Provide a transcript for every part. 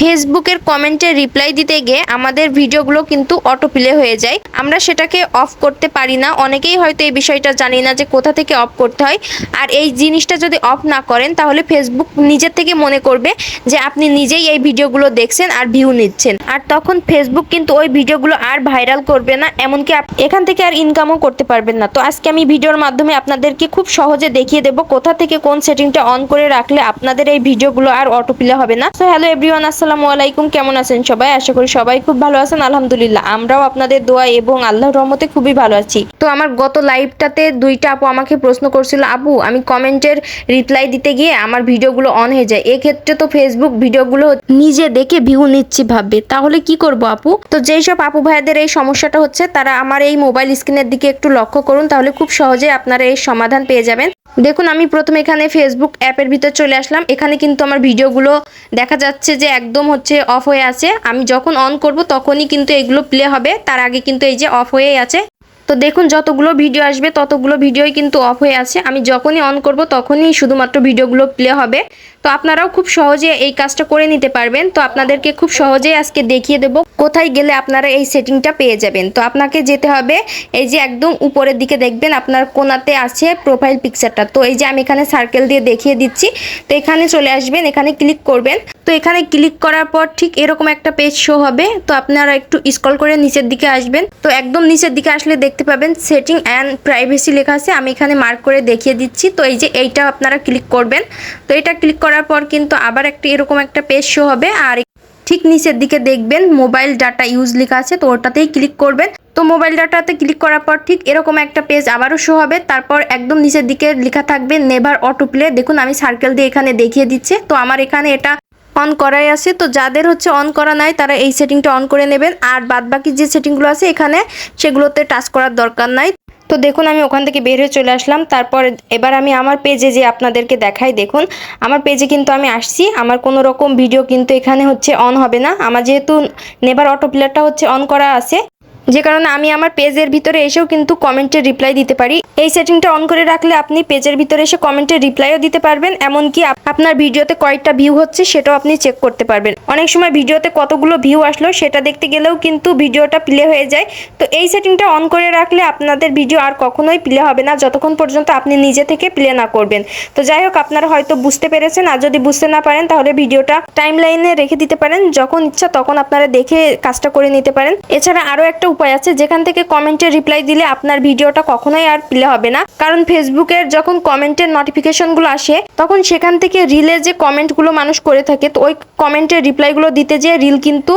ফেসবুকের কমেন্টে রিপ্লাই দিতে গিয়ে আমাদের ভিডিওগুলো কিন্তু অটো প্লে হয়ে যায়। আমরা সেটাকে অফ করতে পারি না। অনেকেই হয়তো এই বিষয়টা জানি না যে কোথা থেকে অফ করতে হয়। আর এই জিনিসটা যদি অফ না করেন, তাহলে ফেসবুক নিজের থেকে মনে করবে যে আপনি নিজেই এই ভিডিওগুলো দেখছেন আর ভিউ নিচ্ছেন। আর তখন ফেসবুক কিন্তু ওই ভিডিওগুলো আর ভাইরাল করবে না, এমনকি এখান থেকে আর ইনকামও করতে পারবেন না। তো আজকে আমি ভিডিওর মাধ্যমে আপনাদেরকে খুব সহজে দেখিয়ে দেবো কোথা থেকে কোন সেটিংটা অন করে রাখলে আপনাদের এই ভিডিওগুলো আর অটো প্লে হবে না। তো হ্যালো এভরিওয়ান আসসালামু আলাইকুম, কেমন আছেন সবাই? আশা করি সবাই খুব ভালো আছেন, আলহামদুলিল্লাহ। আমরাও আপনাদের দোয়া এবং আল্লাহর রহমতে খুবই ভালো আছি। তো আমার গত লাইভটাতে দুইটা আপু আমাকে প্রশ্ন করছিল, আপু, আমি কমেন্টের রিপ্লাই দিতে গিয়ে আমার ভিডিওগুলো অন হয়ে যায়। এক্ষেত্রে তো ফেসবুক ভিডিওগুলো নিজে দেখে ভিউ নিচ্ছি ভাববে। তাহলে কি করব আপু? তো যেই সব আপু ভাইদের এই সমস্যাটা হচ্ছে, তারা আমার এই মোবাইল স্ক্রিনের দিকে একটু লক্ষ্য করুন, তাহলে খুব সহজে আপনারা এই সমাধান পেয়ে যাবেন। দেখুন, আমি প্রথমে এখানে ফেসবুক অ্যাপের ভিতর চলে আসলাম। এখানে কিন্তু আমার ভিডিওগুলো দেখা যাচ্ছে যে একদম হচ্ছে অফ হয়ে আছে। আমি যখন অন করব তখনই কিন্তু এগুলো প্লে হবে। তার আগে কিন্তু এই যে অফ হয়েই আছে। তো দেখুন, যতগুলো ভিডিও আসবে, ততগুলো ভিডিওই কিন্তু অফ হয়ে আছে। আমি যখনই অন করব তখনই শুধুমাত্র ভিডিওগুলো প্লে হবে। তো আপনারাও খুব সহজে এই কাজটা করে নিতে পারবেন। তো আপনাদেরকে খুব সহজেই আজকে দেখিয়ে দেব কোথায় গেলে আপনারা এই সেটিংটা পেয়ে যাবেন। তো আপনাকে যেতে হবে এই যে একদম উপরের দিকে দেখবেন, আপনার কোনাতে আছে প্রোফাইল পিকচারটা তো এই যে আমি এখানে সার্কেল দিয়ে দেখিয়ে দিচ্ছি। তো এখানে চলে আসবেন, এখানে ক্লিক করবেন। তো এখানে ক্লিক করার পর ঠিক এরকম একটা পেজ শো হবে। তো আপনারা একটু স্ক্রল করে নিচের দিকে আসবেন। তো একদম নিচের দিকে আসলে দেখতে পাবেন সেটিং অ্যান্ড প্রাইভেসি লেখা আছে। আমি এখানে মার্ক করে দেখিয়ে দিচ্ছি। তো এই যে এইটা আপনারা ক্লিক করবেন। তো এটা ক্লিক করার পর কিন্তু আবার একটা এরকম একটা পেজ শো হবে। আর ঠিক নিচের দিকে দেখবেন মোবাইল ডাটা ইউজ লেখা আছে। তো ওটাতেই ক্লিক করবেন। তো মোবাইল ডাটাতে ক্লিক করার পর ঠিক এরকম একটা পেজ আবারও শো হবে। তারপর একদম নিচের দিকে লেখা থাকবে নেভার অটো প্লে দেখুন, আমি সার্কেল দিয়ে এখানে দেখিয়ে দিচ্ছে। তো আমার এখানে এটা অন করাই আছে। তো যাদের হচ্ছে অন করা নাই, তারা এই সেটিংটা অন করে নেবেন। আর বাদ বাকি যে সেটিংগুলো আছে, এখানে সেগুলোতে টাচ করার দরকার নাই। তো দেখুন, আমি ওখান থেকে বের হয়ে চলে আসলাম। তারপর এবার আমি আমার পেজে যে আপনাদেরকে দেখাই, দেখুন, আমার পেজে কিন্তু আমি আসছি। আমার কোনো রকম ভিডিও কিন্তু এখানে হচ্ছে অন হবে না। আমার যেহেতু নেবার অটো প্লেয়ারটা হচ্ছে অন করা আছে যে কারণে আমি আমার পেজের ভিতরে এসেও কিন্তু কমেন্টের রিপ্লাই দিতে পারি। এই সেটিংটা অন করে রাখলে আপনি পেজের ভিতরে এসে কমেন্টের রিপ্লাইও দিতে পারবেন, এমনকি আপ- আপনার ভিডিওতে কয়েকটা ভিউ হচ্ছে সেটাও আপনি চেক করতে পারবেন। অনেক সময় ভিডিওতে কতগুলো ভিউ আসলো সেটা দেখতে গেলেও কিন্তু ভিডিওটা প্লে হয়ে যায়। তো এই সেটিংটা অন করে রাখলে আপনাদের ভিডিও আর কখনোই প্লে হবে না, যতক্ষণ পর্যন্ত আপনি নিজে থেকে প্লে না করবেন। তো যাই হোক, আপনারা হয়তো বুঝতে পেরেছেন, আর যদি বুঝতে না পারেন, তাহলে ভিডিওটা টাইম লাইনে রেখে দিতে পারেন। যখন ইচ্ছা তখন আপনারা দেখে কাজটা করে নিতে পারেন। এছাড়া আরও একটা উপায় আছে, যেখান থেকে কমেন্টে রিপ্লাই দিলে আপনার ভিডিওটা কখনোই আর প্লে হবে না। কারণ ফেসবুকের যখন কমেন্টের নোটিফিকেশনগুলো আসে, তখন সেখান থেকে রিলে যে কমেন্টগুলো মানুষ করে থাকে, তো ওই কমেন্টের রিপ্লাইগুলো দিতে যেয়ে রিল কিন্তু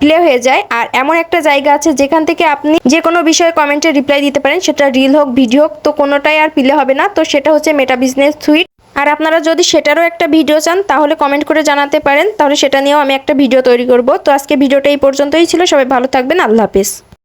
প্লে হয়ে যায়। আর এমন একটা জায়গা আছে, যেখান থেকে আপনি যে কোনো বিষয়ে কমেন্টে রিপ্লাই দিতে পারেন, সেটা রিল হোক ভিডিও হোক, তো কোনোটাই আর প্লে হবে না। তো সেটা হচ্ছে মেটা বিজনেস সুইট আর আপনারা যদি সেটারও একটা ভিডিও চান, তাহলে কমেন্ট করে জানাতে পারেন। তাহলে সেটা নিয়েও আমি একটা ভিডিও তৈরি করব। তো আজকে ভিডিওটা এই পর্যন্তই ছিল। সবাই ভালো থাকবেন। আল্লাহ হাফিজ।